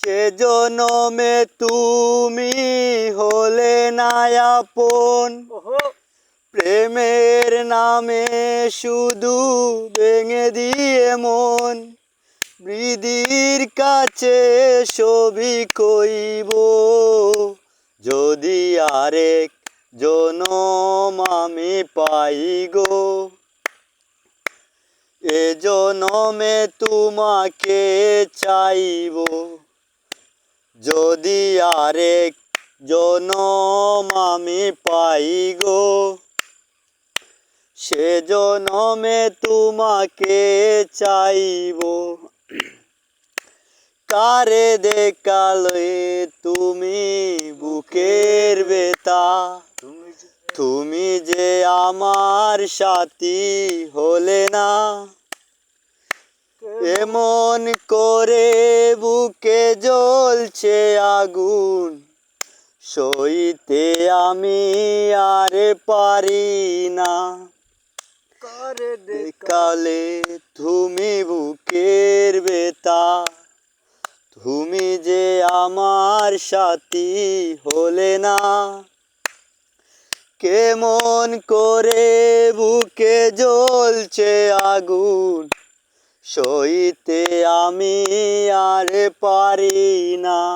সে জনমে তুমি হলে নায়াপন প্রেমের নামে শুধু ভেঙে দিয়ে মন। বৃদির কাছে ছবি কইব যদি আরেক জনম আমি পাই গো। এ জনমে তোমাকে চাইব। যদি আরেক জনম আমি পাই গো, সে জনমে তোমাকে চাইব। কারে দেখালে তুমি বুকের বেতা তুমি যে আমার সাথী হলে এমন করে বুকে জ্বলছে আগুন? সইতে আমি আর পারি না। কালে তুমি বুকের বেতা। তুমি যে আমার সাথী হলে না। কেমন করে বুকে জ্বলছে আগুন? সইতে আমি আর পারি না।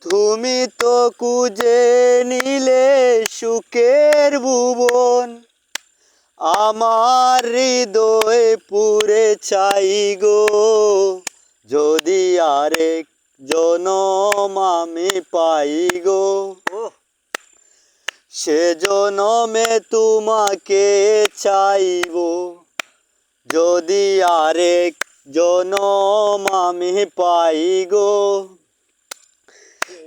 তুমি তো কুজে নিলে সুখের ভুবন। আমার হৃদয় পুরে চাই গো। যদি আরেক জনম আমি পাই গো। সে জনমে তোমাকে চাইব। যদি আরেক জনম আমি পাই গো,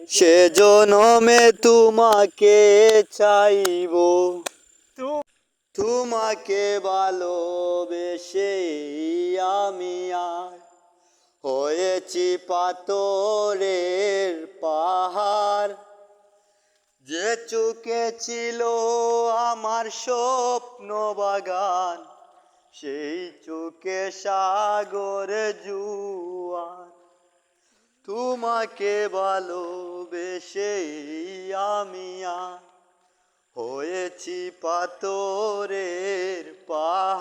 সে জনমে তোমাকে চাইব। তোমাকে ভালোবেসে আমি আর হয়েছি পাথরের পাহাড়। যে চুকে ছিল আমার স্বপ্ন বাগান সেই চোখে সাগর জুয়ার। তোমাকে ভালোবেসে আমিয়া হয়েছি পাথরের পাহাড়।